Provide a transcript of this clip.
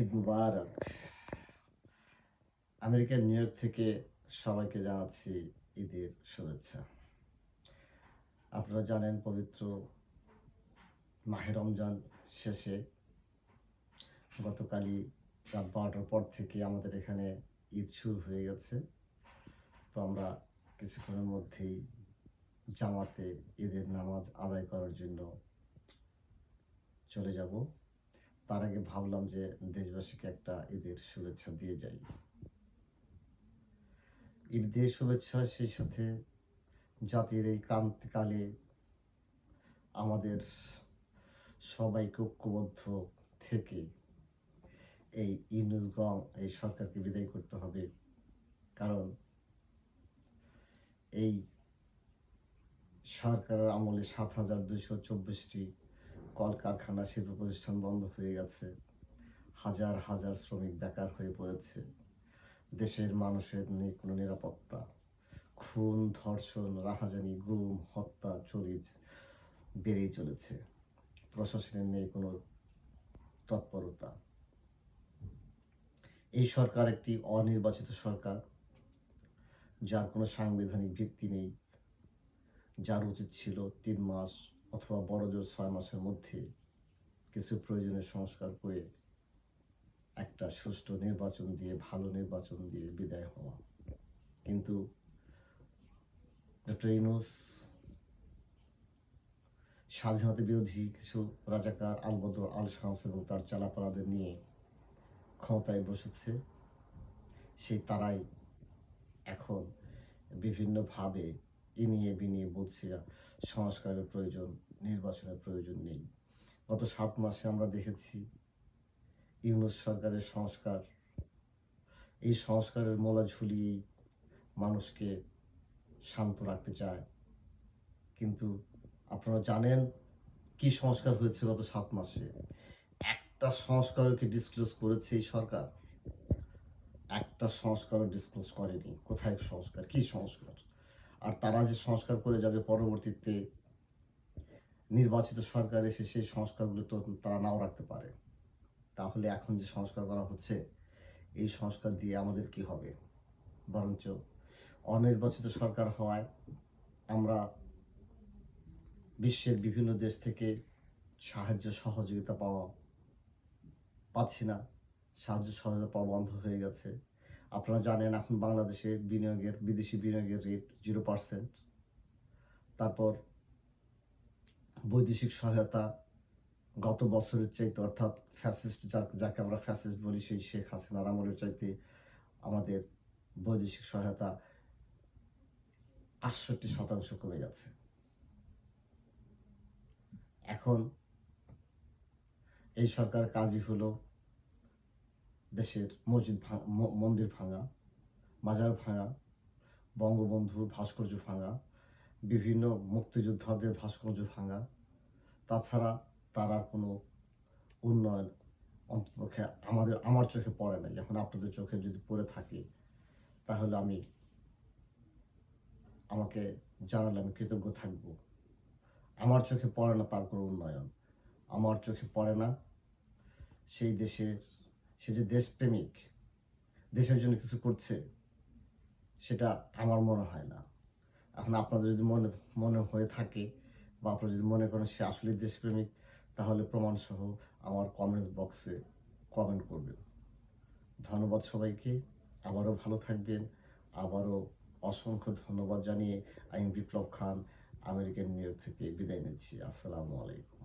ঈদ মুবারক। আমেরিকার new York থেকে সবাইকে জানাচ্ছি ঈদের শুভেচ্ছা। আপনারা জানেন পবিত্র মাহে রমজান শেষে গতকালই রাত বারোটার পর থেকে আমাদের এখানে ঈদ শুরু হয়ে গেছে। তো আমরা কিছুক্ষণের মধ্যেই জামাতে ঈদের নামাজ আদায় করার জন্য চলে যাব। তার আগে ভাবলাম যে দেশবাসীকে একটা ঈদের শুভেচ্ছা দিয়ে যাই। ঈদের শুভেচ্ছা, সেই সাথে জাতির এই ক্রান্তিকালে আমাদের সবাইকে ঐক্যবদ্ধ থেকে এই ইউনুসগং এই সরকারকে বিদায় করতে হবে। কারণ এই সরকারের আমলে সাত হাজার দুইশো চব্বিশটি কলকারখানা শিল্প প্রতিষ্ঠান বন্ধ হয়ে গেছে। হাজার হাজার শ্রমিক বেকার হয়ে পড়েছে। দেশের মানুষের নেই কোনো নিরাপত্তা। খুন, ধর্ষণ, রাহাজানি, গুম, হত্যা চুরি বেড়েই চলেছে। প্রশাসনের নেই কোনো তৎপরতা। এই সরকার একটি অনির্বাচিত সরকার, যার কোনো সাংবিধানিক ভিত্তি নেই। যার উচিত ছিল তিন মাস অথবা বড় জোর ছয় মাসের মধ্যে কিছু প্রয়োজনীয় সংস্কার করে একটা সুষ্ঠু নির্বাচন দিয়ে, ভালো নির্বাচন দিয়ে বিদায় হওয়া। কিন্তু ডক্টর স্বাধীনতা বিরোধী কিছু রাজাকার আলবদর আল শামস এবং তার চালাপালাদের নিয়ে ক্ষমতায় বসেছে, সেই তারাই এখন বিভিন্নভাবে ইনিয়ে বিনিয়ে বলছে সংস্কারের প্রয়োজন, নির্বাচনের প্রয়োজন নেই। গত সাত মাসে আমরা দেখেছি ইউনুস সরকারের সংস্কার, এই সংস্কারের মোলা ঝুলিয়েই মানুষকে শান্ত রাখতে চায়। কিন্তু আপনারা জানেন কি সংস্কার হয়েছে গত সাত মাসে? একটা সংস্কারকে ডিসক্লোজ করেছে এই সরকার? একটা সংস্কারও ডিসক্লোজ করেনি। কোথায় সংস্কার? কি সংস্কার? আর তারা যে সংস্কার করে যাবে পরবর্তীতে নির্বাচিত সরকার এসে সেই সংস্কারগুলো তো তারা নাও রাখতে পারে। তাহলে এখন যে সংস্কার করা হচ্ছে, এই সংস্কার দিয়ে আমাদের কি হবে? বরঞ্চ অনির্বাচিত সরকার হওয়ায় আমরা বিশ্বের বিভিন্ন দেশ থেকে সাহায্য সহযোগিতা পাওয়া পাচ্ছি না। সাহায্য সহযোগিতা পাওয়া বন্ধ হয়ে গেছে। আপনারা জানেন এখন বাংলাদেশে বিনিয়োগের, বিদেশি বিনিয়োগের রেট জিরো পার্সেন্ট তারপর বৈদেশিক সহায়তা গত বছরের চাইতে অর্থাৎ ফ্যাসিস্ট যাকে আমরা ফ্যাসিস্ট বলি সেই শেখ হাসিনার আমলের চাইতে আমাদের বৈদেশিক সহায়তা আটষট্টি শতাংশ কমে যাচ্ছে। এখন এই সরকার কাজই হলো দেশের মসজিদ মন্দির ভাঙা, বাজার ভাঙা, বঙ্গবন্ধুর ভাস্কর্য ভাঙা, বিভিন্ন মুক্তিযোদ্ধাদের ভাস্কর্য ভাঙা, তাছাড়া তার আর কোনো উন্নয়ন অন্তপক্ষে আমাদের, আমার চোখে পড়ে না যখন আপনাদের চোখে যদি পড়ে থাকে, তাহলে আমি আমাকে জানালে আমি কৃতজ্ঞ থাকব। আমার চোখে পড়ে না তার কোনো উন্নয়ন। আমার চোখে পড়ে না সেই দেশের সে যে দেশপ্রেমিক, দেশের জন্য কিছু করছে, সেটা আমার মনে হয় না। এখন আপনাদের যদি মনে মনে হয়ে থাকে বা আপনারা যদি মনে করেন সে আসলে দেশপ্রেমিক, তাহলে প্রমাণসহ আমার কমেন্টস বক্সে কমেন্ট করবেন। ধন্যবাদ সবাইকে, আবারও ভালো থাকবেন, আবারও অসংখ্য ধন্যবাদ জানিয়ে আইন Biplob Khan American New York থেকে বিদায় নিচ্ছি। আসসালামু আলাইকুম।